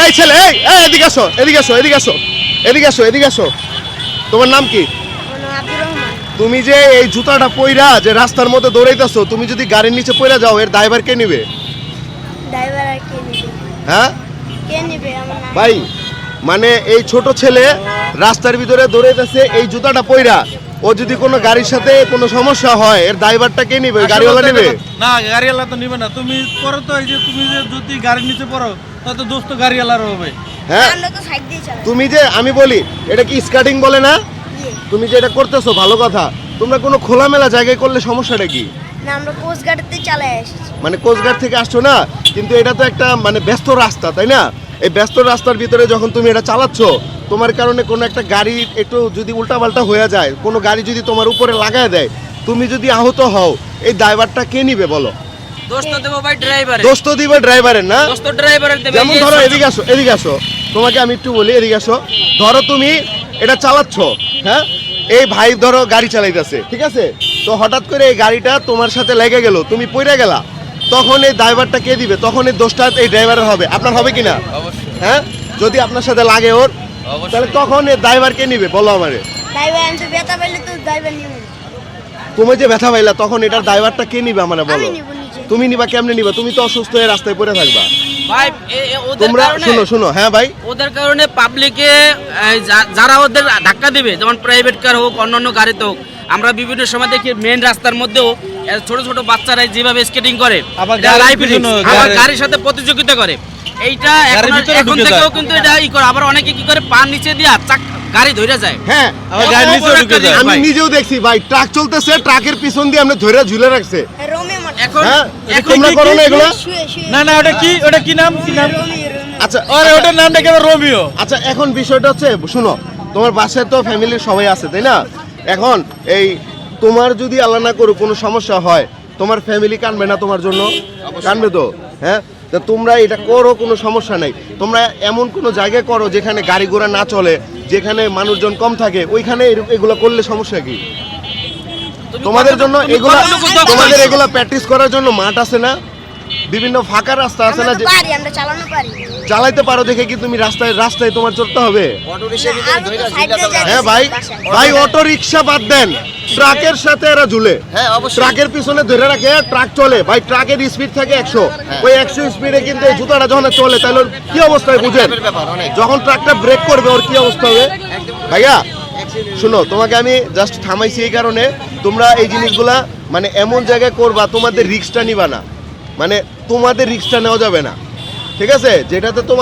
এই ছেলে এই এই এদিকে আসো এদিকে আসো এদিকে আসো এদিকে আসো এদিকে আসো। তোমার নাম কি? তুমি যে এই জুতাটা পইরা যে রাস্তার মধ্যে দৌড়াইতেছো তুমি যদি গাড়ির নিচে পইরা যাও এর ড্রাইভার কে নিবে? হ্যাঁ? ভাই মানে এই ছোট ছেলে রাস্তার ভিতরে দৌড়াইতেছে এই জুতাটা পইরা। ও যদি কোনো গাড়ির সাথে কোনো সমস্যা হয় এর ড্রাইভারটা কে নিবে? গাড়িওয়ালা নেবে? না গাড়িওয়ালা তো নিবে না। তুমি পরে তো এই যে তুমি যে যদি গাড়ির নিচে পড়ো তাতে দোস্ত গাড়িওয়ালার হবে। হ্যাঁ। আমরা তো সাইড দিয়ে চালাই তুমি যে আমি বলি এটা কি স্কার্টিং বলে না। তুমি যে এটা করতেছো ভালো কথা। তোমরা কোনো খোলামেলা জায়গায় করলে সমস্যাটা কি? না আমরা এসেছি মানে কোস্টগার্ড থেকে আসছো না? কিন্তু এটা তো একটা মানে ব্যস্ত রাস্তা তাই না? এই ব্যস্ত রাস্তার ভিতরে যখন তুমি এটা চালাচ্ছ তোমার কারণে কোনো একটা গাড়ি একটু যদি উল্টাপাল্টা হয়ে যায় কোনো গাড়ি যদি তোমার উপরে লাগায় দেয় তুমি যদি আহত হও এই ড্রাইভারটা কে নিবে বলো? দোষ তো দেবো ড্রাইভারের না? যেমন ধরো এদিকে আসো এদিকে আসো। তোমাকে আমি একটু বলি এদিকে আসো। ধরো তুমি এটা চালাচ্ছ হ্যাঁ? এই ভাই ধরো গাড়ি চালাইতেছে ঠিক আছে? তো হঠাৎ করে এই গাড়িটা তোমার সাথে লেগে গেল তুমি পড়ে গেলা। তখন এই ড্রাইভারটা কে দিবে? তখন এই দোষটা এই ড্রাইভারের হবে। আপনার হবে কিনা? হ্যাঁ? যদি আপনার সাথে লাগে ওর তাহলে তখন ড্রাইভার কে নিবে? বলো আমারে। ড্রাইভার আমি তো ব্যথা পাইলে তো ড্রাইভার নিবে। তুমি যে ব্যথা পাইলা তখন এটার ড্রাইভারটা কে নিবে আমারে বলো? তুমি নিবা কেমনে নিবা? তুমি তো অসুস্থ হয়ে রাস্তায় পড়ে থাকবা। ভাই এ- এ ওদের তোমরা কারণে শুনো শুনো। হ্যাঁ ভাই। ওদের কারণে পাবলিকে যারা ওদের ধাক্কা দিবে যেমন প্রাইভেট কার হোক অন্যান্য গাড়িতে হোক আমরা বিভিন্ন সময় দেখি মেন রাস্তার মধ্যেও ছোট ছোট বাচ্চারা যেভাবে স্কেটিং করে আবার গাড়ির সাথে প্রতিযোগিতা করে। এইটা এখন এখন থেকেও কিন্তু এটা ই করে। আবার অনেকে কি করে পান নিচে দিয়া চাক গাড়ি ধরে যায়। হ্যাঁ আবার নিচেও বড় ঢুকে যায়। আমি নিজেও দেখছি ভাই ট্রাক চলতেছে ট্রাকের পিছন দিয়ে আমরা ধরে ঝুলে রাখছে। এখন হ্যাঁ তোমরা করো না এগুলো? না না ওটা কি ওটা কি নাম? কি নাম? আচ্ছা আরে ওটার নামটা কেবল রোমিও। আচ্ছা এখন বিষয়টা হচ্ছে শুনো তোমার বাসায় তো ফ্যামিলির সবাই আছে তাই না? এখন এই তোমার যদি আল্লাহ না করো কোনো সমস্যা হয় তোমার ফ্যামিলি কানবে না তোমার জন্য? কানবে তো? হ্যাঁ? তা তোমরা এটা করো কোনো সমস্যা নেই। তোমরা এমন কোনো জায়গায় করো যেখানে গাড়ি ঘোড়া না চলে যেখানে মানুষজন কম থাকে ওইখানে এগুলো করলে সমস্যা কি? তোমাদের জন্য এগুলা তোমাদের? এগুলা প্র্যাকটিস করার জন্য মাঠ আছে না? বিভিন্ন ফাঁকা রাস্তা আছে না আমরা তো যে পারি আমরা চালানো পারি। চালাইতে পারো দেখে কি তুমি রাস্তায় রাস্তায় তোমার চড়তে হবে? হ্যাঁ ভাই ভাই অটো রিক্সা বাদ দেন। ট্রাকের সাথে এরা ঝুলে। হ্যাঁ ট্রাকের পিছনে ধরে রাখে ট্রাক চলে। ভাই ট্রাকের স্পিড থাকে একশো। ওই একশো স্পিডে কিন্তু এই জুতাটা যখন চলে তাহলে ওর কি অবস্থায় বুঝেন? যখন ট্রাকটা ব্রেক করবে ওর কি অবস্থা হবে? ভাইয়া শুনো তোমাকে আমি জাস্ট থামাইছি এই কারণে। তোমরা এই জিনিসগুলা মানে এমন জায়গায় করবা তোমাদের রিক্সটা নিবা না। মানে তোমাদের রিক্সটা নেওয়া যাবে না। ঠিক আছে? যেটাতে তোমার